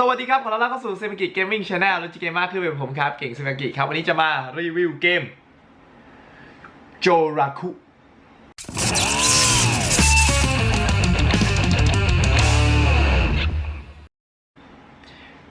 สวัสดีครับ ขอต้อนรับเข้าสู่เซมิกิเกมมิ่งชาแนลและจิเกมมาคือเป็นผมครับ เก่งเซมิกิครับ วันนี้จะมารีวิวเกมโจราคุ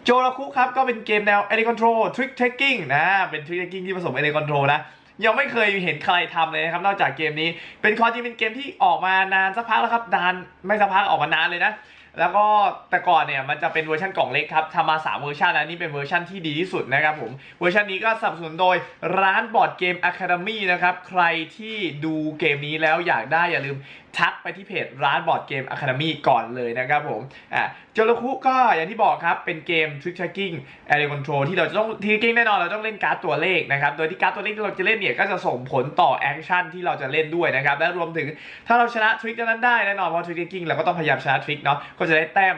โจราคุครับ ก็เป็นเกมแนว Area Control Trick Taking นะ เป็น Trick Taking ที่ผสม Area Control นะ ยังไม่เคยเห็นใครทำเลยนะครับ นอกจากเกมนี้ เป็นความจริงเป็นเกมที่ออกมานานสักพักแล้วครับนานไม่สักพักออกมานานเลยนะ แล้วก็แต่ก่อนเนี่ยมันจะเป็นเวอร์ชันกล่องเล็กครับทำมา3เวอร์ชันนะนี่เป็นเวอร์ชันที่ดีที่สุดนะครับผมเวอร์ชันนี้ก็สนับสนุนโดยร้านบอร์ดเกม Academy นะครับใครที่ดูเกมนี้แล้วอยากได้อย่าลืม ทักไปที่เพจร้านบอร์ดเกม Academy ก่อนเลยนะครับผมอะโจโลคุก็อย่างที่บอกครับเป็นเกม Trick Tracking Area Control ที่เราจะต้อง Trick Tracking แน่นอนเราต้องเล่นการ์ดตัวเลขนะครับโดยที่การ์ดตัวเลขที่เราจะเล่นเนี่ยก็จะส่งผลต่อแอคชั่นที่เราจะเล่นด้วยนะครับและรวมถึงถ้าเราชนะทริคนั้นได้แน่นอนเพราะ Trick Tracking เราก็ต้องพยายามชนะทริคเนาะก็จะได้แต้ม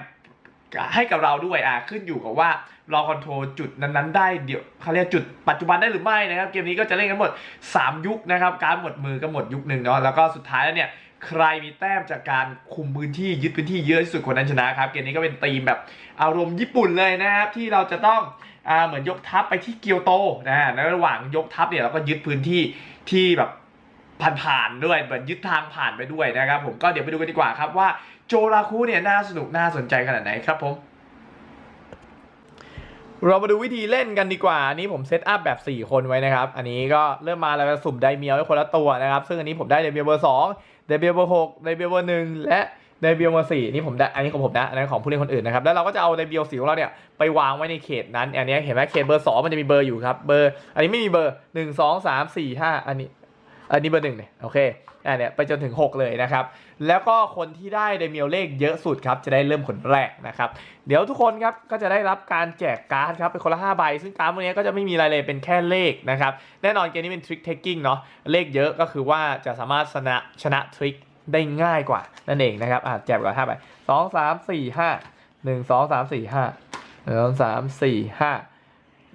ให้กับเราด้วยอะขึ้นอยู่กับว่าเราคอนโทรลจุดนั้น ๆ ได้เดี๋ยวเขาเรียกจุดปัจจุบันได้หรือไม่นะครับ เกมนี้ก็จะเล่นกันหมด 3 ยุคนะครับ การหมดมือก็หมดยุคหนึ่งเนาะแล้วก็สุดท้ายแล้วเนี่ย ใครมีแต้มจากการคุมพื้นที่ยึดพื้นที่เยอะที่สุดคนนั้นชนะครับ เกมนี้ก็เป็นธีมแบบอารมณ์ญี่ปุ่นเลยนะครับที่เราจะต้องอเหมือนยกทัพไปที่เกียวโตนะฮะในระหว่างยกทัพเนี่ยเราก็ยึดพื้นที่ที่แบบผ่านๆด้วยเหมือนยึดทางผ่านไปด้วยนะครับผมก็เดี๋ยวไปดูกันดีกว่าครับว่าโจราคุเนี่ยน่าสนุกน่าสนใจขนาดไหนครับผมเรามาดูวิธีเล่นกันดีกว่า อันนี้ผมเซตอัพแบบ 4 คนไว้นะครับ อันนี้ก็เริ่มมาแล้วสุ่มไดเมียวไว้คนละตัวนะครับ ซึ่งอันนี้ผมได้ไดเมียวเบอร์ 2 ไดเบียวเบอร์หกไดเบียวเบอร์หนึ่งและไดเบียวเบอร์สี่นี่ผมได้อันนี้ของผมนะอันนั้นของผู้เล่นคนอื่นนะครับแล้วเราก็จะเอาไดเบียวสีของเราเนี่ยไปวางไว้ในเขตนั้นอันนี้เห็นไหมเขตเบอร์สองมันจะมีเบอร์อยู่ครับเบอร์อันนี้ไม่มีเบอร์หนึ่งสองสามสี่ห้าอันนี้ อันนี้เบอร์หนึ่งเนี่ยโอเคอันเนี้ยไปจนถึง 6 เลยนะครับ แล้วก็คนที่ได้ไดเมียวเลขเยอะสุดครับ จะได้เริ่มคนแรกนะครับ เดี๋ยวทุกคนครับก็จะได้รับการแจกการ์ดครับ เป็นคนละ5ใบ ซึ่งการ์ดพวกนี้ก็จะไม่มีอะไรเลยเป็นแค่เลขนะครับ แน่นอนเกมนี้เป็น trick taking เนาะเลขเยอะก็คือว่าจะสามารถชนะชนะทริคได้ง่ายกว่านั่นเองนะครับอะแจกก่อน5ใบสองสามสี่ห้าหนึ่งสองสามสี่ห้าหนึ่งสองสามสี่ห้า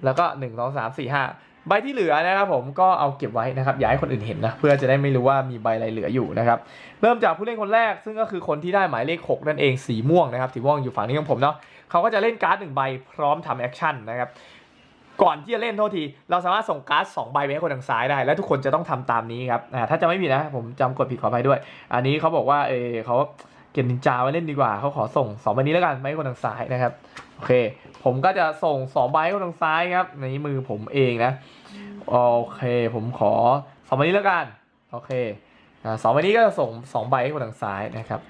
แล้วก็หนึ่งสองสามสี่ห้า ใบที่เหลือนะครับผมก็เอาเก็บไว้นะครับอย่าให้คนอื่นเห็นนะเพื่อจะได้ไม่รู้ว่ามีใบอะไรเหลืออยู่นะครับเริ่มจากผู้เล่นคนแรก ซึ่งก็คือคนที่ได้หมายเลข 6 นั่นเองสีม่วงนะครับสีม่วงอยู่ฝั่งนี้ของผมเนาะเขาก็จะเล่นการ์ดหนึ่งใบพร้อมทำแอคชั่นนะครับก่อนที่จะเล่นโทษที เราสามารถส่งการ์ดสองใบไปให้คนทางซ้ายได้ และทุกคนจะต้องทำตามนี้ครับถ้าจะไม่ผิดนะผมจำกดผิดขออภัยด้วย อันนี้เขาบอกว่าเออเขา เก็บนินจาไว้เล่นดีกว่าเขาขอส่งสองใบนี้แล้วกันไม่ให้คนทางซ้ายนะครับโอเค ผมก็จะส่งสองใบให้คนทางซ้ายครับในมือผมเองนะโอเค ผมขอสองใบนี้แล้วกันโอเคอ่าสองใบนี้ก็จะส่งสองใบให้คนทางซ้ายนะครับ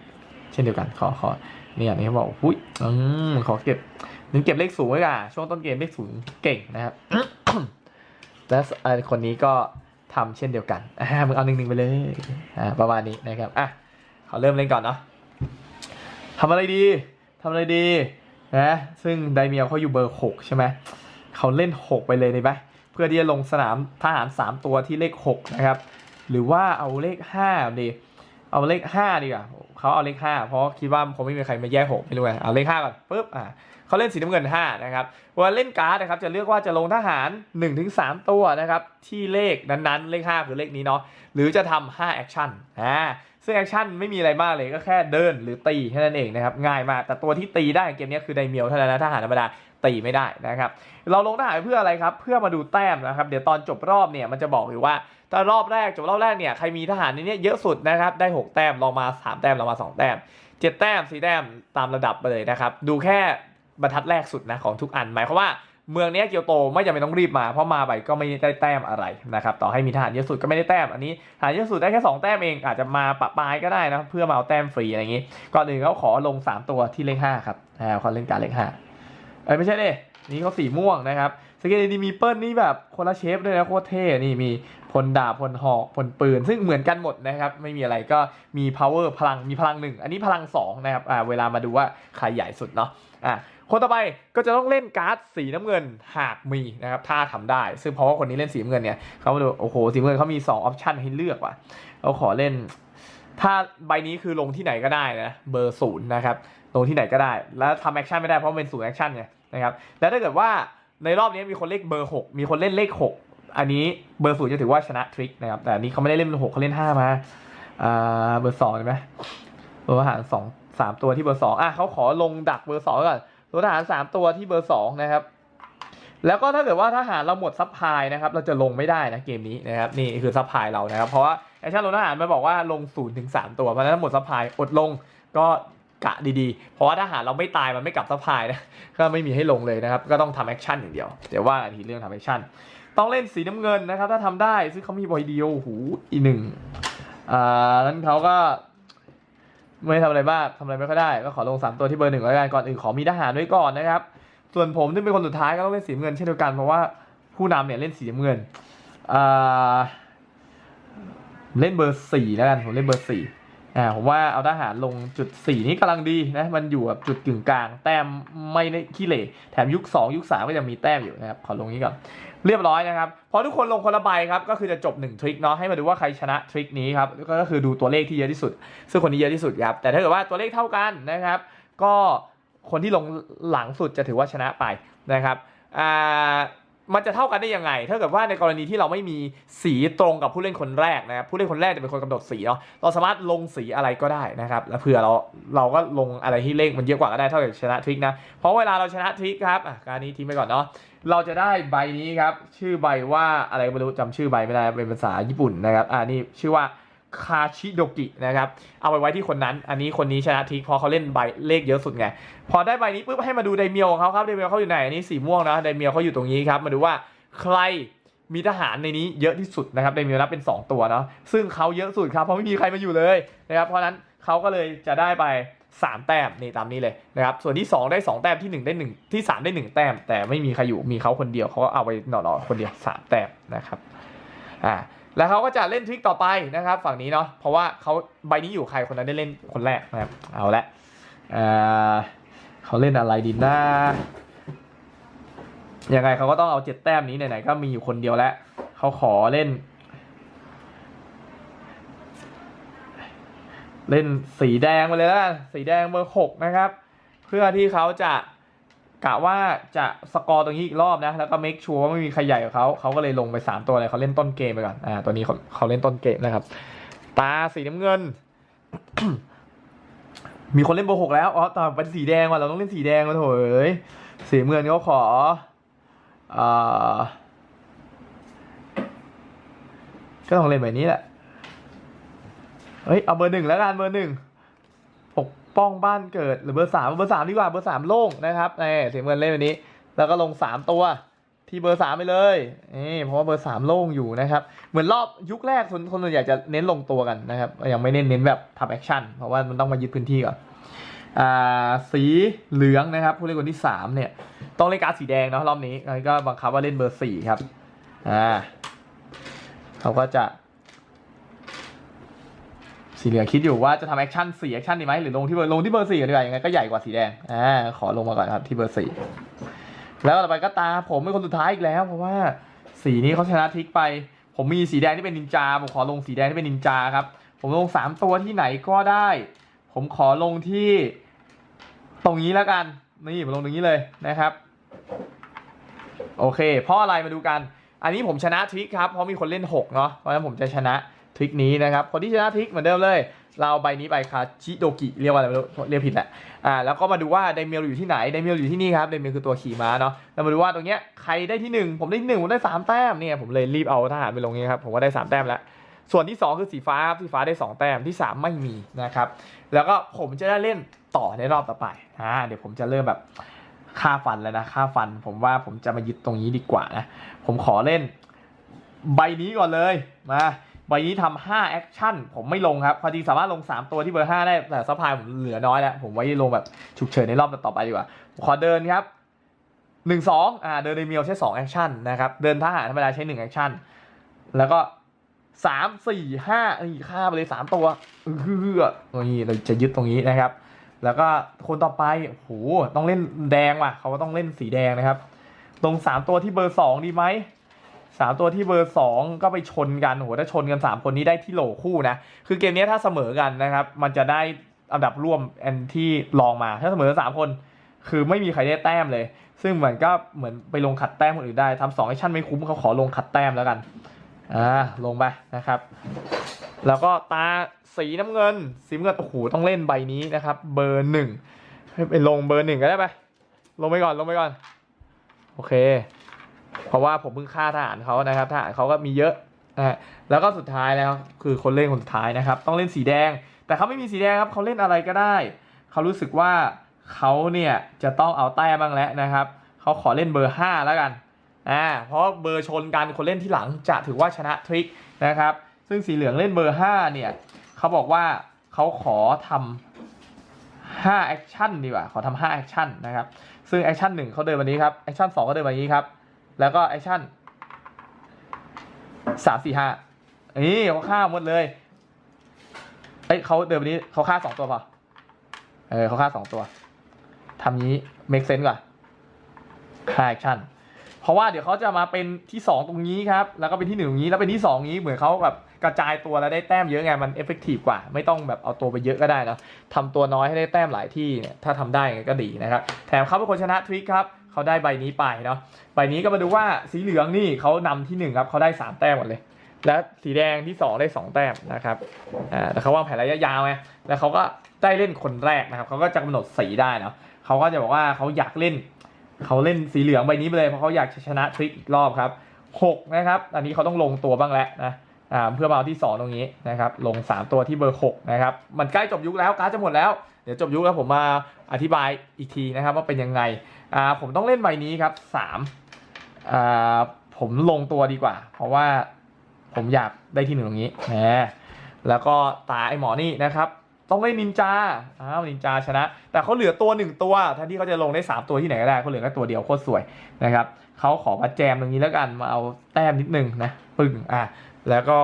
เช่นเดียวกันขอขอเนี่ยนี่เขาบอกหุ้ยอืมขอเก็บนึงเก็บเลขสูงไว้ก่อช่วงต้นเกมเลขสูงเก่งนะครับและคนนี้ก็ทำเช่นเดียวกันอ่ามึงเอาหนึ่งหนึ่งไปเลยอ่าประมาณนี้นะครับอะขอเริ่มเล่นก่อนเนาะ ทำอะไรดีทำอะไรดีนะซึ่งไดเมียวเขาอยู่เบอร์หกใช่ไหมเขาเล่นหกไปเลยดีไหมเพื่อที่จะลงสนามทหาร 3 ตัวที่เลข 6 นะครับ หรือว่าเอาเลข5ดีเอาเลข 5 ดีกว่าเขาเอาเลข 5 เพราะคิดว่าคงไม่มีใครมาแยก 6 ไม่รู้ไงเอาเลข 5 ก่อนปุ๊บอ่าเขาเล่นสีน้ำเงิน 5 นะครับวลาเล่นการ์ดนะครับจะเลือกว่าจะลงทหาร 1-3 ตัวนะครับที่เลขนั้นๆ เลข 5 คือเลขนี้เนาะหรือจะทำ5แอคชั่นอ่า ซึ่งแอคชั่นไม่มีอะไรมากเลยก็แค่เดินหรือตีแค่นั้นเองนะครับง่ายมาก แต่ตัวที่ตีได้เกมนี้คือไดเมียวเท่านั้นนะทหารธรรมดาตีไม่ได้นะครับเราลงทหารเพื่ออะไรครับเพื่อมาดูแต้มนะครับเดี๋ยวตอนจบรอบเนี่ยมันจะบอกอยู่ว่าตอนรอบแรกจบรอบแรกเนี่ยใครมีทหารในนี้เยอะสุดนะครับได้ 6 แต้มลองมา 3 แต้มลองมา 2 แต้ม 7 แต้ม 4 แต้มตามระดับไปเลยนะครับดูแค่บรรทัดแรกสุดนะของทุกอันหมายความว่า เมืองนี้เกียวโตไม่จำเป็นต้องรีบมาเพราะมาไปก็ไม่ได้แต้มอะไรนะครับต่อให้มีทหารเยอะสุดก็ไม่ได้แต้มอันนี้ทหารเยอะสุดได้แค่2แต้มเองอาจจะมาปะปลายก็ได้นะเพื่อมาเอาแต้มฟรีอะไรอย่างงี้ก่อนอื่นเขาขอลง 3 ตัวที่เลข5ครับอ่าเขาเล่นการเลข5เอ้ยไม่ใช่เลยนี่เขาสีม่วงนะครับสเกลดีมีเปิลนี่แบบคนละเชฟด้วยนะโคตรเท่นี่มีพลดาบพลหอกพลปืน ซึ่งเหมือนกันหมดนะครับไม่มีอะไรก็มี power พลังมีพลังหนึ่งอันนี้พลังสองนะครับอ่าเวลามาดูว่าใครใหญ่สุดเนาะอ่า คนต่อไปก็จะต้องเล่นการ์ดสีน้ำเงินหากมีนะครับถ้าทำได้ ซึ่งเพราะว่าคนนี้เล่นสีน้ำเงินเนี่ยเขาดูโอ้โหสีน้ำเงินเขามี2ออปชันให้เลือกว่ะเราขอเล่น ถ้าใบนี้คือลงที่ไหนก็ได้นะเบอร์ศูนย์นะครับลงที่ไหนก็ได้ แล้วทำแอคชั่นไม่ได้เพราะเป็นศูนย์แอคชั่นไงนะครับแล้วถ้าเกิดว่าในรอบนี้มีคนเลขเบอร์ 6 มีคนเล่นเลข 6 อันนี้เบอร์ศูนย์จะถือว่าชนะทริคนะครับแต่อันนี้เขาไม่ได้เล่นเบอร์หกเขาเล่น5มาอ่าเบอร์สองใช่ไหมเบอร์อาหารสองสามตัวที่เบอร์สองอะเขาขอลงดักเบอร์สองก่อน รถทหารสามตัวที่เบอร์สองนะครับ แล้วก็ถ้าเกิดว่าทหารเราหมดซัพพลายนะครับ เราจะลงไม่ได้นะเกมนี้นะครับนี่คือซัพพลายเรานะครับ เพราะว่าแอคชั่นรถทหารมันบอกว่าลงศูนย์ถึงสามตัวเพราะฉะนั้นหมดซัพพลายอดลงก็กะดีๆ เพราะว่าทหารเราไม่ตายมันไม่กลับซัพพลายนะ ก็ไม่มีให้ลงเลยนะครับ ก็ต้องทำแอคชั่นอย่างเดียว เดี๋ยวว่ากันทีเรื่องทำแอคชั่น ต้องเล่นสีน้ำเงินนะครับ ถ้าทำได้ซึ่งเขามีบอยเดียวหูอีหนึ่งอ่านั้นเขาก็ ไม่ทำอะไรบ้างทำอะไรไม่ค่อยได้ ก็ขอลงสามตัวที่เบอร์หนึ่งแล้วกันก่อนอื่นขอมีทหารไว้ก่อนนะครับ ส่วนผมที่เป็นคนสุดท้ายก็ต้องเล่นสีเงินเช่นเดียวกันเพราะว่าผู้นำเนี่ยเล่นสีเงินเล่นเบอร์สี่แล้วกันผมเล่นเบอร์สี่อ่าผมว่าเอาทหารลงจุดสี่นี้กำลังดีนะมันอยู่แบบจุดกึ่งกลาง แต้มไม่ได้ขี้เหร่แถมยุคสองยุคสามก็ยังมีแต้มอยู่นะครับขอลงนี้ก่อน เรียบร้อยนะครับพอทุกคนลงคนละใบครับก็คือจะจบ1ทริคเนาะให้มาดูว่าใครชนะทริคนี้ครับก็คือดูตัวเลขที่เยอะที่สุด ซึ่งคนนี้เยอะที่สุดครับแต่ถ้าเกิดว่าตัวเลขเท่ากันนะครับ ก็คนที่ลงหลังสุดจะถือว่าชนะไปนะครับอ่ามันจะเท่ากันได้ยังไง ถ้าเกิดว่าในกรณีที่เราไม่มีสีตรงกับผู้เล่นคนแรกนะครับ ผู้เล่นคนแรกจะเป็นคนกำหนดสีเนาะ เราสามารถลงสีอะไรก็ได้นะครับ แล้วเผื่อเราเราก็ลงอะไรที่เลขมันเยอะกว่าก็ได้เท่ากับชนะทริคนะ เพราะเวลาเราชนะทริคครับอะการนี้ทิ้งไปก่อนเนาะ เราจะได้ใบนี้ครับ ชื่อใบว่าอะไรไม่รู้จำชื่อใบไม่ได้ เป็นภาษาญี่ปุ่นนะครับอ่านี่ชื่อว่าคาชิโดกินะครับ เอาไปไว้ที่คนนั้น อันนี้คนนี้ชนะทิกเพราะเขาเล่นใบเลขเยอะสุดไง พอได้ใบนี้ปุ๊บให้มาดูไดเมียวของเขาครับไดเมียวเขาอยู่ไหน อันนี้สีม่วงนะไดเมียวเขาอยู่ตรงนี้ครับ มาดูว่าใครมีทหารในนี้เยอะที่สุดนะครับไดเมียวนับเป็น 2 ตัวเนาะ ซึ่งเขาเยอะสุดครับ เพราะไม่มีใครมาอยู่เลยนะครับ เพราะนั้นเขาก็เลยจะได้ไป 3 แต้มนี่ตามนี้เลยนะครับส่วนที่ 2 ได้ 2 แต้มที่ 1 ได้ 1 ที่ 3 ได้ 1 แต้ม แต่ไม่มีใครอยู่มีเขาคนเดียวเขาก็เอาไปหน่อๆคนเดียว 3 แต้มนะครับอ่าแล้วเขาก็จะเล่นทริคต่อไปนะครับ ฝั่งนี้เนาะเพราะว่าเขาใบนี้อยู่ใครคนนั้นได้เล่นคนแรกนะครับเอาละเอ่อเขาเล่นอะไรดีนะยังไงเขาก็ต้องเอาเจ็ดแต้มนี้ไหนๆก็มีอยู่คนเดียวแล้วเขาขอเล่น เล่นสีแดงไปเลยแล้วสีแดงเบอร์หกนะครับ เพื่อที่เขาจะกะว่าจะสกอร์ตรงนี้อีกรอบนะ แล้วก็เมคชัวร์ว่าไม่มีใครใหญ่กว่าเขาเขาก็เลยลงไป 3 ตัวเลยเขาเล่นต้นเกมไปก่อนอ่าตัวนี้เขาเขาเล่นต้นเกมนะครับ ตาสีน้ำเงิน มีคนเล่นเบอร์หกแล้วอ๋อต่เป็นสีแดงว่ะเราต้องเล่นสีแดงมาโถเอ้ยสีเงินเขาขออ่าก็ต้องเล่นแบบนี้แหละ เฮ้ยเอาเบอร์หนึ่งแล้วกันเบอร์หนึ่งปกป้องบ้านเกิดหรือเบอร์สามเบอร์สามดีกว่าเบอร์สามโล่งนะครับนี่เสียเงินเล่นวันนี้ แล้วก็ลงสามตัวที่เบอร์สามไปเลยนี่เพราะว่าเบอร์สามโล่งอยู่นะครับ เหมือนรอบยุคแรกคนคนส่วนใหญ่จะเน้นลงตัวกันนะครับ ยังไม่เน้นเน้นแบบทำแอคชั่น เพราะว่ามันต้องมายึดพื้นที่ก่อน อ่า สีเหลืองนะครับ ผู้เล่นคนที่สามเนี่ย ต้องเล่นการดสีแดงเนาะรอบนี้ก็บังคับว่าเล่นเบอร์สี่ครับ อ่า เขาก็จะ สีเหลืองคิดอยู่ว่าจะทำแอคชั่นสี่แอคชั่นดีไหมหรือลงที่เบอร์ลงที่เบอร์สี่ดีกว่ายังไงก็ใหญ่กว่าสีแดงอ่าขอลงมาก่อนครับที่เบอร์สี่แล้วต่อไปก็ตาผมเป็นคนสุดท้ายอีกแล้ว เพราะว่าสีนี้เขาชนะทิกไป ผมมีสีแดงที่เป็นนินจาผมขอลงสีแดงที่เป็นนินจาครับผมลงสามตัวที่ไหนก็ได้ ผมขอลงที่ตรงนี้แล้วกันนี่ผมลงตรงนี้เลยนะครับ โอเคเพราะอะไรมาดูกัน อันนี้ผมชนะทิกครับเพราะมีคนเล่น6เนาะเพราะฉะนั้นผมจะชนะ ทริกนี้นะครับ คนที่ชนะทริกเหมือนเดิมเลย เราใบนี้ไปคาชิโดกิเรียกว่าอะไรไม่รู้เรียกผิดแหละอ่าแล้วก็มาดูว่าไดเมลอยู่ที่ไหนไดเมลอยู่ที่นี่ครับไดเมลคือตัวขี่ม้าเนาะแล้วมาดูว่าตรงเนี้ยใครได้ที่1ผมได้ที่หนึ่งผมได้3แต้มเนี่ยผมเลยรีบเอาทหารไปลงนี้ครับผมว่าได้3แต้มแล้วส่วนที่ 2 คือสีฟ้าครับสีฟ้าได้ 2 แต้มที่ 3 ไม่มีนะครับ แล้วก็ผมจะได้เล่นต่อในรอบต่อไปอ่าเดี๋ยวผมจะเริ่มแบบค่าฟันแล้วนะค่าฟัน ผมว่าผมจะมายึดตรงนี้ดีกว่านะ ผมขอเล่นใบนี้ก่อนเลยมา ใบนี้ทำห้าแอคชั่นผมไม่ลงครับความจริงสามารถลง 3 ตัวที่เบอร์ 5 ได้ แต่ซัพพลายผมเหลือน้อยแล้ว ผมไว้ลงแบบฉุกเฉินในรอบต่อไปดีกว่า ขอเดินครับหนึ่งสองอ่าเดินในเมียวใช้สองแอคชั่นนะครับ เดินทหารธรรมดาใช้หนึ่งแอคชั่น แล้วก็สามสี่ห้านี่ฆ่าไปเลยสามตัวเออนี่เราจะยึดตรงนี้นะครับ แล้วก็คนต่อไปโหต้องเล่นแดงว่ะ เขาก็ต้องเล่นสีแดงนะครับลงสามตัวที่เบอร์สองดีไหม สามตัวที่เบอร์สองก็ไปชนกันโหถ้าชนกันสามคนนี้ได้ที่โหลคู่นะ คือเกมนี้ถ้าเสมอกันนะครับ มันจะได้อันดับร่วมแอนที่ลองมา ถ้าเสมอสามคน คือไม่มีใครได้แต้มเลย ซึ่งเหมือนก็เหมือนไปลงขัดแต้มคนอื่นได้ทำสองไอชั่นไม่คุ้มเขาขอลงขัดแต้มแล้วกัน อ่า ลงไปนะครับ แล้วก็ตาสีน้ำเงิน สีเงินโอ้โหต้องเล่นใบนี้นะครับ เบอร์หนึ่งให้ไปลงเบอร์หนึ่งก็ได้ไปลงไปก่อนลงไปก่อน โอเค ราะว่าผมเพิ่งฆ่าทหารเขานะครับทหารเขาก็มีเยอะนะแล้วก็สุดท้ายแล้วคือคนเล่นคนสุดท้ายนะครับ ต้องเล่นสีแดง แต่เขาไม่มีสีแดงครับเขาเล่นอะไรก็ได้ เขารู้สึกว่าเขาเนี่ยจะต้องเอาแต้มบ้างแล้วนะครับเขาขอเล่นเบอร์ห้าแล้วกันอ่าเพราะเบอร์ชนกันคนเล่นที่หลังจะถือว่าชนะทริคนะครับ ซึ่งสีเหลืองเล่นเบอร์ห้าเนี่ยเขาบอกว่าเขาขอทำห้าแอคชั่นดีกว่า ขอทำห้าแอคชั่นนะครับ ซึ่งแอคชั่นหนึ่งเขาเดินวันนี้ครับ แอคชั่นสองก็เดินวันนี้ครับ แล้วก็แอคชั่นสามสี่ห้านี่เขาฆ่าหมดเลยเอ้ยเขาเดินวันนี้เขาฆ่าสองตัวพอเออเขาฆ่าสองตัวทำนี้ make sense กว่าฆ่าแอคชั่นเพราะว่าเดี๋ยวเขาจะมาเป็นที่สองตรงนี้ครับ แล้วก็เป็นที่หนึ่งตรงนี้แล้วเป็นที่สองนี้เหมือนเขาแบบกระจายตัวแล้วได้แต้มเยอะไงมันเอฟเฟกตีฟกว่า ไม่ต้องแบบเอาตัวไปเยอะก็ได้นะทำตัวน้อยให้ได้แต้มหลายที่เนี่ยถ้าทำได้ไงก็ดีนะครับแถมเขาเป็นคนชนะทริคครับ เขาได้ใบนี้ไปเนาะใบนี้ก็มาดูว่าสีเหลืองนี่เขานำที่หนึ่งครับเขาได้สามแต้มหมดเลย และสีแดงที่สองได้สองแต้มนะครับอ่าแต่เขาวางแผนระยะยาวไงแล้วเขาก็ได้เล่นคนแรกนะครับเขาก็จะกำหนดสีได้เนาะเขาก็จะบอกว่าเขาอยากเล่นเขาเล่นสีเหลืองใบนี้ไปเลยเพราะเขาอยากชนะทริกอีกรอบครับหกนะครับอันนี้เขาต้องลงตัวบ้างแล้วนะอ่าเพื่อมาเอาที่สองตรงนี้นะครับลงสามตัวที่เบอร์หกนะครับมันใกล้จบยุคแล้วการดจะหมดแล้ว เดี๋ยวจบยุคแล้วผมมาอธิบายอีกทีนะครับว่าเป็นยังไงอ่าผมต้องเล่นใบนี้ครับสามอ่าผมลงตัวดีกว่า เพราะว่าผมอยากได้ที่หนึ่งตรงนี้นะแล้วก็ตาไอหมอนี่นะครับ ต้องเล่นนินจาอ้าวนินจาชนะ แต่เขาเหลือตัวหนึ่งตัวแทนที่เขาจะลงได้สามตัวที่ไหนก็ได้เขาเหลือแค่ตัวเดียวโคตรสวยนะครับเขาขอมาแจมตรงนี้แล้วกันมาเอาแต้มนิดนึงนะปึ้งอะแล้วก็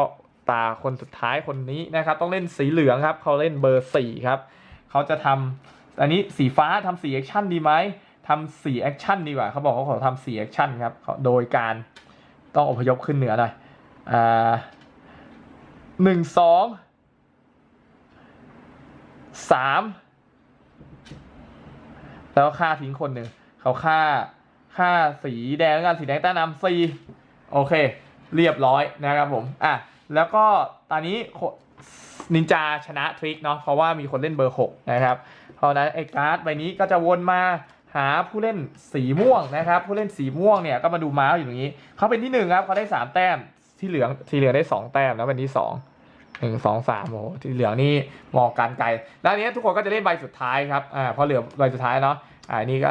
ตาคนสุดท้ายคนนี้นะครับ ต้องเล่นสีเหลืองครับเขาเล่นเบอร์สี่ครับ เขาจะทำอันนี้สีฟ้าทำสีแอคชั่นดีไหมทำสีแอคชั่นดีกว่าเขาบอกเขาขอทำสีแอคชั่นครับโดยการต้องอพยพขึ้นเหนือหน่อยอ่าหนึ่งสองสามแล้วฆ่าทิ้งคนหนึ่งเขาฆ่าฆ่าสีแดงแล้วกันสีแดงใต้น้ำสี่โอเค เรียบร้อยนะครับผมอะแล้วก็ตอนนี้ นินจาชนะทริกเนาะเพราะว่ามีคนเล่นเบอร์หกนะครับ เพราะนั้นไอ้การ์ดใบนี้ก็จะวนมาหาผู้เล่นสีม่วงนะครับ ผู้เล่นสีม่วงเนี่ยก็มาดูม้าอยู่ตรงนี้ เขาเป็นที่หนึ่งครับเขาได้สามแต้มที่เหลืองที่เหลืองได้สองแต้มแล้วเป็นที่สองหนึ่งสองสามโอ้ที่เหลืองนี่มองการไกล แล้วนนี้ทุกคนก็จะเล่นใบสุดท้ายครับอ่าพอเหลือใบสุดท้ายเนาะอ่านี่ก็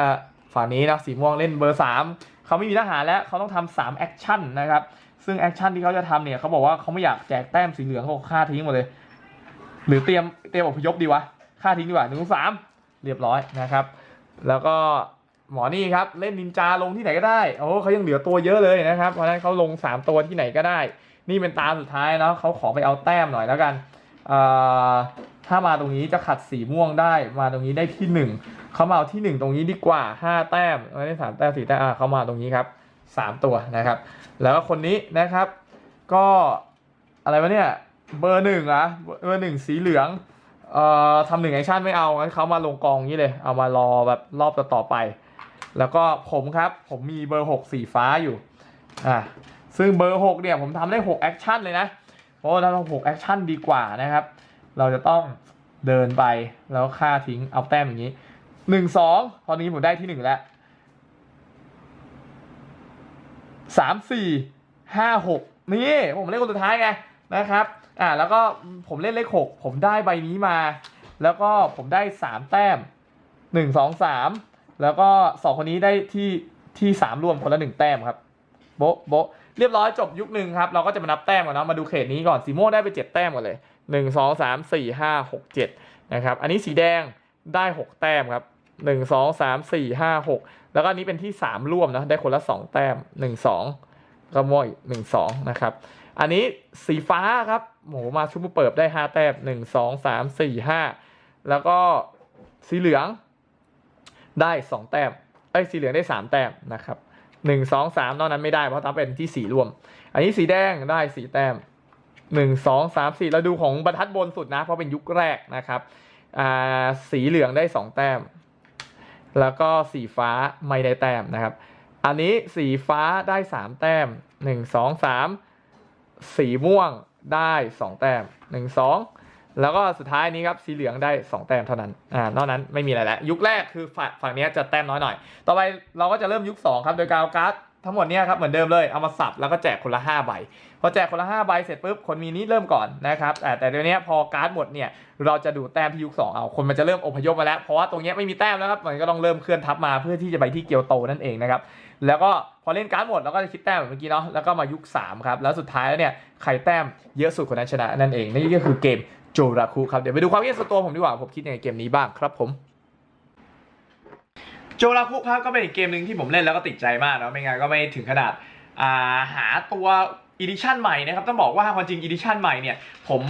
ฝั่งนี้นะสีม่วงเล่นเบอร์สามเขาไม่มีทหารแล้วเขาต้องทำสามแอคชั่นนะครับซึ่งแอคชั่นที่เขาจะทำเนี่ยเขาบอกว่าเขาไม่อยากแจกแต้มสีเหลืองเขาฆ่าทิ้งหมดเลย หรือเตรียมเตรียมอพยพดีวะฆ่าทิ้งดีกว่าหนึ่งสามเรียบร้อยนะครับ แล้วก็หมอนี่ครับเล่นนินจาลงที่ไหนก็ได้โอ้เขายังเหลือตัวเยอะเลยนะครับเพราะฉะนั้นเขาลง 3 ตัวที่ไหนก็ได้ นี่เป็นตาสุดท้ายเนาะเขาขอไปเอาแต้มหน่อยแล้วกันถ้ามาตรงนี้จะขัดสีม่วงได้มาตรงนี้ได้ที่ 1เขามาเอาที่ 1 ตรงนี้ดีกว่า 5 แต้มไม่ได้สามแต้มสี่แต้มเขามาตรงนี้ครับ 3 ตัวนะครับ แล้วก็คนนี้นะครับ ก็อะไรวะเนี่ย เบอร์หนึ่งอะเบอร์หนึ่งสีเหลืองเอ่อทำหนึ่งแอคชั่นไม่เอางั้นเขามาลงกองอย่างนี้เลย เอามารอแบบรอบต่อไป แล้วก็ผมครับผมมีเบอร์หกสีฟ้าอยู่อ่าซึ่งเบอร์หกเนี่ยผมทำได้หกแอคชั่นเลยนะเพราะว่าเราหกแอคชั่นดีกว่านะครับ เราจะต้องเดินไปแล้วฆ่าทิ้งเอาแต้มอย่างนี้หนึ่งสองตอนนี้ผมได้ที่หนึ่งแล้วสามสี่ห้าหกนี่ผมเล่นคนสุดท้ายไงนะครับ อ่าแล้วก็ผมเล่นเลขหกผมได้ใบนี้มา แล้วก็ผมได้สามแต้มหนึ่งสองสามแล้วก็สองคนนี้ได้ที่ที่สามรวมคนละหนึ่งแต้มครับ โบะโบะเรียบร้อยจบยุคหนึ่งครับ เราก็จะมานับแต้มก่อนเนาะมาดูเขตนี้ก่อนสีม่วงได้ไปเจ็ดแต้มก่อนเลยหนึ่งสองสามสี่ห้าหกเจ็ดนะครับ อันนี้สีแดงได้หกแต้มครับหนึ่งสองสามสี่ห้าหกแล้วก็อันนี้เป็นที่สามร่วมนะได้คนละสองแต้มหนึ่งสองก็ม่วงหนึ่งสองนะครับ อันนี้สีฟ้าครับ โหมาชุบเปิบได้ห้าแต้มหนึ่งสองสามสี่ห้าแล้วก็สีเหลืองได้สองแต้มไอ้สีเหลืองได้สามแต้มนะครับหนึ่งสองสามนอกนั้นไม่ได้เพราะต้องเป็นที่สีรวม อันนี้สีแดงได้สีแต้มหนึ่งสองสามสี่เราดูของบรรทัดบนสุดนะ เพราะเป็นยุคแรกนะครับอ่าสีเหลืองได้สองแต้ม แล้วก็สีฟ้าไม่ได้แต้มนะครับ อันนี้สีฟ้าได้สามแต้มหนึ่งสองสามสีม่วง ได้สองแต้มหนึ่งสองแล้วก็สุดท้ายนี้ครับสีเหลืองได้ 2 แต้มเท่านั้นอ่านอกนั้นไม่มีอะไรแล้ว ยุคแรกคือฝั่งฝั่งนี้จะแต้มน้อยหน่อย ต่อไปเราก็จะเริ่มยุค 2 ครับโดยการเอาการ์ด ทั้งหมดเนี้ยครับเหมือนเดิมเลยเอามาสับแล้วก็แจกคนละ5ใบพอแจกคนละ5ใบเสร็จปุ๊บคนมีนี้เริ่มก่อนนะครับแต่แต่เดี๋ยวนี้พอการ์ดหมดเนี่ยเราจะดูแต้มที่ยุค2เอาคนมันจะเริ่มอพยพมาแล้วเพราะว่าตรงเนี้ยไม่มีแต้มแล้วครับมันก็ต้องเริ่มเคลื่อนทับมาเพื่อที่จะไปที่เกียวโตนั่นเองนะครับแล้วก็พอเล่นการ์ดหมดเราก็จะคิดแต้มเหมือนเมื่อกี้เนาะแล้วก็มายุค3ครับแล้วสุดท้ายแล้วเนี่ยใครแต้มเยอะสุดคนนั้นชนะนั่นเองนี่ก็คือเกมโจราคุครับเดี๋ยวไปดูความคิดเห็นส่วนตัวผมดีกว่าผมคิดยังไงเกมนี้บ้างครับผม โจราคุครับก็เป็นอีกเกมหนึ่งที่ผมเล่นแล้วก็ติดใจมากนะไม่งั้นก็ไม่ถึงขนาดาหาตัวอีดิชั่นใหม่นะครับต้องบอกว่าความจริงอีดิชั่นใหม่เนี่ยผม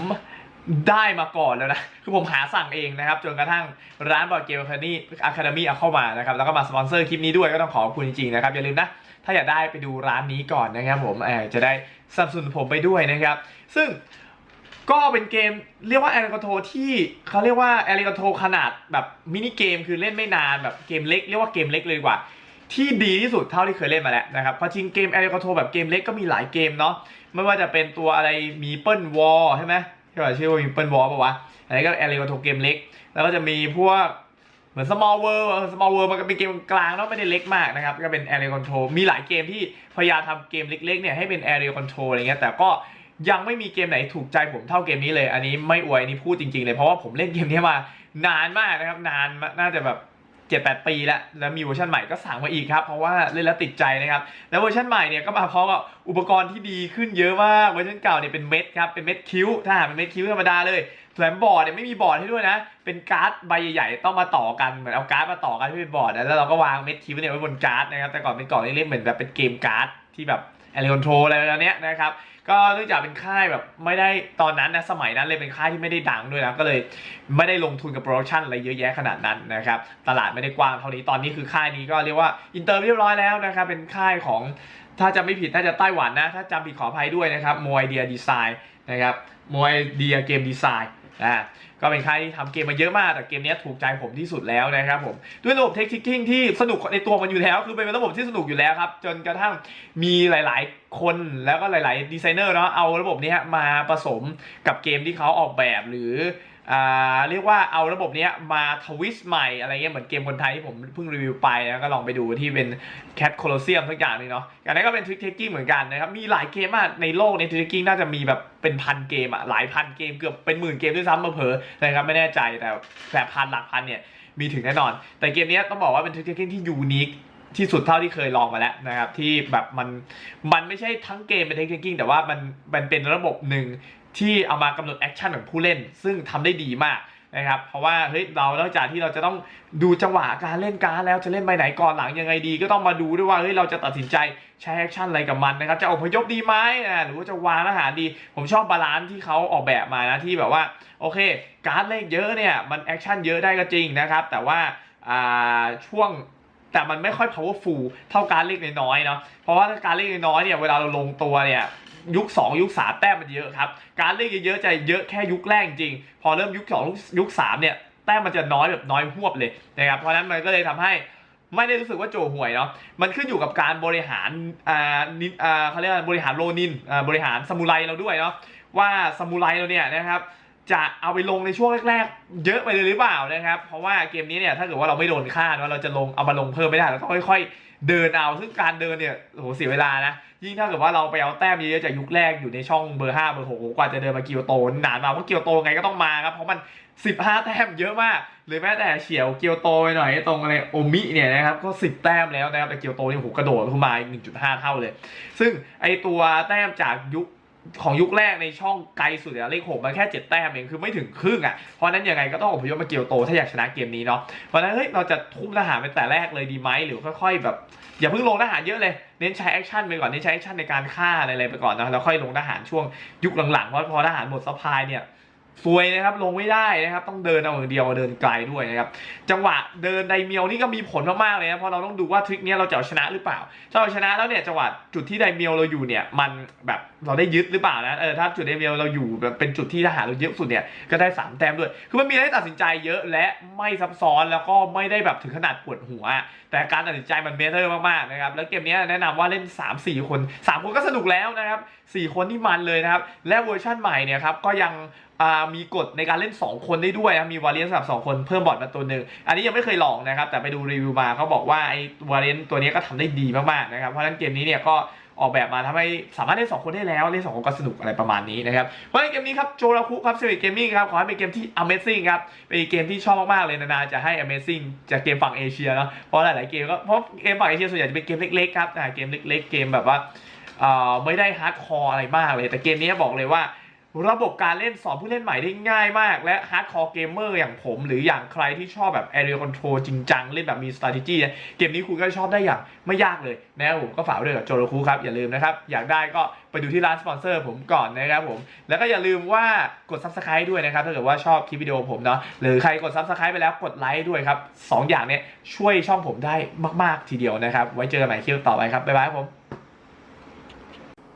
ได้มาก่อนแล้วนะ คือผมหาสั่งเองนะครับ จนกระทั่งร้านบอร์ดเกมอะคาเดมี่อะคาเดมี่เอาเข้ามานะครับ แล้วก็มาสปอนเซอร์คลิปนี้ด้วยก็ต้องขอบคุณจริงๆนะครับ อย่าลืมนะ ถ้าอยากได้ไปดูร้านนี้ก่อนนะครับผมจะได้สนับสนุนผมไปด้วยนะครับ ซึ่ง ก็เป็นเกมเรียกว่าแอริกโทที่เขาเรียกว่าแอริกโทขนาดแบบมินิเกมคือเล่นไม่นานแบบเกมเล็กเรียกว่าเกมเล็กเลยดีกว่า ที่ดีที่สุดเท่าที่เคยเล่นมาแล้วนะครับเพราะจริงเกมแอริกโทแบบเกมเล็กก็มีหลายเกมเนาะไม่ว่าจะเป็นตัวอะไรมีเปิลวอลใช่ไหมที่ว่าชื่อว่ามีเปิลวอลป่าวะอันนี้ก็แอริกโทเกมเล็ก แล้วก็จะมีพวกเหมือน small world เออ small world มันก็เป็นเกมกลางเนาะไม่ได้เล็กมากนะครับ ก็เป็น area control มีหลายเกมที่พยายามทำเกมเล็กๆเนี่ยให้เป็น area control อะไรเงี้ยแต่ก็ ยังไม่มีเกมไหนถูกใจผมเท่าเกมนี้เลย อันนี้ไม่อวยนี้พูดจริงๆเลยเพราะว่าผมเล่นเกมนี้มานานมากนะครับ นานน่าจะแบบเจ็ดแปดปีแล้วแล้วมีเวอร์ชันใหม่ก็สั่งมาอีกครับ เพราะว่าเล่นแล้วติดใจนะครับ แล้วเวอร์ชันใหม่เนี่ยก็มาพร้อมกับอุปกรณ์ที่ดีขึ้นเยอะมากเวอร์ชันเก่าเนี่ยเป็นเม็ดครับเป็นเม็ดคิ้วถ้าหากเป็นเม็ดคิ้วธรรมดาเลยแถมบอร์ดเนี่ยไม่มีบอร์ดให้ด้วยนะ เป็นการ์ดใบใหญ่ๆต้องมาต่อกันเหมือนเอาการ์ดมาต่อกันที่เป็นบอร์ดแล้วเราก็วางเม็ดคิ้วเนี่ยไว้บนการ์ดนะครับแต่ก่อนเป็นกล่องเล็กๆเหมือนแบบเป็นเกมการ์ดที่แบบแอร์คอนโทรอะไรแบบนี้นะครับ ก็เนื่องจากเป็นค่ายแบบไม่ได้ตอนนั้นนะสมัยนั้นเลยเป็นค่ายที่ไม่ได้ดังด้วยนะก็เลยไม่ได้ลงทุนกับโปรดักชันอะไรเยอะแยะขนาดนั้นนะครับตลาดไม่ได้กว้างเท่านี้ตอนนี้คือค่ายนี้ก็เรียกว่าอินเตอร์เรียบร้อยแล้วนะครับเป็นค่ายของถ้าจะไม่ผิดน่าจะไต้หวันนะ ถ้าจำผิดขออภัยด้วยนะครับมวยเดียดีไซน์นะครับมวยเดียเกมดีไซน์ อ่าก็เป็นค่ายที่ทำเกมมาเยอะมากแต่เกมนี้ถูกใจผมที่สุดแล้วนะครับผมด้วยระบบเทคทิกกิ้งที่สนุกในตัวมันอยู่แล้ว คือเป็นระบบที่สนุกอยู่แล้วครับ จนกระทั่งมีหลายๆ คนแล้วก็หลาย ๆ ดีไซเนอร์เนาะเอาระบบนี้มาผสมกับเกมที่เขาออกแบบหรือ เรียกว่าเอาระบบนี้มาทวิสต์ใหม่อะไรเงี้ยเหมือนเกมคนไทยที่ผมเพิ่งรีวิวไปนะก็ลองไปดูที่เป็น Cat Colosseum สักอย่างนึงเนาะอันนั้นก็เป็นทริ c เทคกิ้งเหมือนกันนะครับ มีหลายเกมมากในโลกในทริ c เทคกิ้งน่าจะมีแบบเป็นพันเกมอะหลายพันเกมเกือบเป็นหมื่นเกมด้วยซ้ำมาเผลอนะครับไม่แน่ใจแต่แบบพันหลักพันเนี่ยมีถึงแน่นอน แต่เกมนี้ต้องบอกว่าเป็นทริ c เทคกิ้งที่ยูนิค ที่สุดเท่าที่เคยลองมาแล้วนะครับ ที่แบบมันมันไม่ใช่ทั้งเกมเป็นเทคนิคกิ้งแต่ว่ามันมันเป็นระบบหนึ่งที่เอามากำหนดแอคชั่นของผู้เล่น ซึ่งทำได้ดีมากนะครับเพราะว่าเฮ้ยเรานอกจากที่เราจะต้องดูจังหวะการเล่นการแล้วจะเล่นไปไหนก่อนหลังยังไงดี ก็ต้องมาดูด้วยว่าเฮ้ยเราจะตัดสินใจใช้แอคชั่นอะไรกับมันนะครับจะอพยพดีไหมนะหรือว่าจะวางอาหารดี ผมชอบบาลานซ์ที่เขาออกแบบมานะที่แบบว่าโอเค การเลขเยอะเนี่ยมันแอคชั่นเยอะได้ก็จริงนะครับแต่ว่าอ่าช่วง แต่มันไม่ค่อย powerful เท่าการเล่นน้อยๆเนาะเพราะว่าถ้าการเล่นน้อยเนี่ยเวลาเราลงตัวเนี่ยยุค 2 ยุค 3 แต้มมันเยอะครับ การเล่นเยอะๆจะเยอะแค่ยุคแรกจริง พอเริ่มยุค2ยุค3เนี่ยแต้มมันจะน้อยแบบน้อยหวบเลยนะครับเพราะนั้นมันก็เลยทำให้ไม่ได้รู้สึกว่าโจห่วยเนาะ มันขึ้นอยู่กับการบริหารอ่านินอ่าเขาเรียกว่าบริหารโรนินอ่าบริหารซามูไรเราด้วยเนาะว่าซามูไรเราเนี่ยนะครับ จะเอาไปลงในช่วงแรก ๆ เยอะไปเลยหรือเปล่านะครับ เพราะว่าเกมนี้เนี่ยถ้าเกิดว่าเราไม่โดนฆ่าเนอะเราจะลงเอามาลงเพิ่มไม่ได้เราต้องค่อยๆ เดินเอาซึ่งการเดินเนี่ยโหเสียเวลานะยิ่งถ้าเกิดว่าเราไปเอาแต้มเยอะจากยุคแรกอยู่ในช่องเบอร์5เบอร์6กว่าจะเดินมาเกียวโตนานมาเพราะเกียวโตไงก็ต้องมาครับเพราะมัน 15 แต้มเยอะมากหรือแม้แต่เฉียวเกียวโตไปหน่อยตรงอะไรโอมิเนี่ยนะครับก็ 10 แต้มแล้วนะครับแต่เกียวโตนี่โหกระโดดขึ้นมาอีก1.5 เท่าเลย ซึ่งไอตัวแต้มจากยุค ของยุคแรกในช่องไกลสุดอะเลขหกมันแค่เจ็ดแต้มเองคือไม่ถึงครึ่งอะเพราะนั้นยังไงก็ต้องอพยพมาเกียวโตถ้าอยากชนะเกมนี้เนาะเพราะนั้นเฮ้ยเราจะทุ่มทหารเป็นแต่แรกเลยดีไหมหรือค่อยๆ แบบ อย่าเพิ่งลงทหารเยอะเลยเน้นใช้แอคชั่นไปก่อนเน้นใช้แอคชั่นในการฆ่าอะไรไปก่อนนะแล้วค่อยลงทหารช่วงยุคหลังๆเพราะพอทหารหมดซัพายเนี่ยซวยนะครับลงไม่ได้นะครับต้องเดินเอาอย่างเดียวเดินไกลด้วยนะครับจังหวะเดินไดเมียวนี่ก็มีผลมากๆเลยนะเพราะเราต้องดูว่าทริคนี้เราจะเอาชนะหรือเปล่าถ้าเราชนะแล้วเนี่ยจังหวะจุดที่ไดเมียวเราอยู่เนี่ยมันแบบ เราได้ยึดหรือเปล่านะเออถ้าจุดไดเมีเราอยู่แบบเป็นจุดที่ทหารเราเยอะสุดเนี่ยก็ได้สามแต้มด้วย คือมันมีอะได้ตัดสินใจเยอะและไม่ซับซ้อนแล้วก็ไม่ได้แบบถึงขนาดปวดหัว แต่การตัดสินใจมันเมเทอร์มากๆนะครับแล้วเกมนี้แนะนำว่าเล่น 3 4 คน 3 คนก็สนุกแล้วนะครับ4คนที่มันเลยนะครับและเวอร์ชั่นใหม่เนี่ยครับก็ยังมีกฎในการเล่น 2 คนได้ด้วยนะมีวาเลียนสำหรับ 2 คนเพิ่มบอร์ดมาตัวหนึ่งอันนี้ยังไม่เคยลองนะครับแต่ไปดูรีวิวมาเขาบอกว่าไอ้วาเลียนตัวนี้ก็ทำได้ดีมากๆนะครับเพราะฉะนั้นเกมนี้เนี่ยก็ ออกแบบมาทำให้สามารถเล่นสองคนได้แล้วเล่นสองคนก็สนุกอะไรประมาณนี้นะครับเพราะฉะนั้นเกมนี้ครับโจราคุครับสวิตเกมมิ่งครับขอให้เป็นเกมที่ Amazing ครับเป็นเกมที่ชอบมากๆเลยนานาจะให้ Amazing จากเกมฝั่งเอเชียเนาะเพราะหลายๆเกมก็เพราะเกมฝั่งเอเชียส่วนใหญ่จะเป็นเกมเล็กๆครับอ่าเกมเล็กๆเกมแบบว่าเอ่อไม่ได้ฮาร์ดคอร์อะไรมากเลย แต่เกมนี้บอกเลยว่า ระบบการเล่นสอนผู้เล่นใหม่ได้ง่ายมาก และฮาร์ดคอร์เกมเมอร์อย่างผม หรืออย่างใครที่ชอบแบบ Area Control จริงจัง เล่นแบบมี strategy เนี่ยเกมนี้คุณก็ชอบได้อย่างไม่ยากเลยนะครับผมก็ฝากด้วยกับโจโรคุครับ อย่าลืมนะครับ อยากได้ก็ไปดูที่ร้านสปอนเซอร์ผมก่อนนะครับผม แล้วก็อย่าลืมว่ากด subscribe ด้วยนะครับ ถ้าเกิดว่าชอบคลิปวิดีโอผมเนาะหรือใครกด subscribe ไปแล้วกดไลค์ด้วยครับสองอย่างเนี้ยช่วยช่องผมได้มาก ๆ ทีเดียวนะครับไว้เจอกันใหม่คลิปต่อไปครับบ๊ายบายครับผม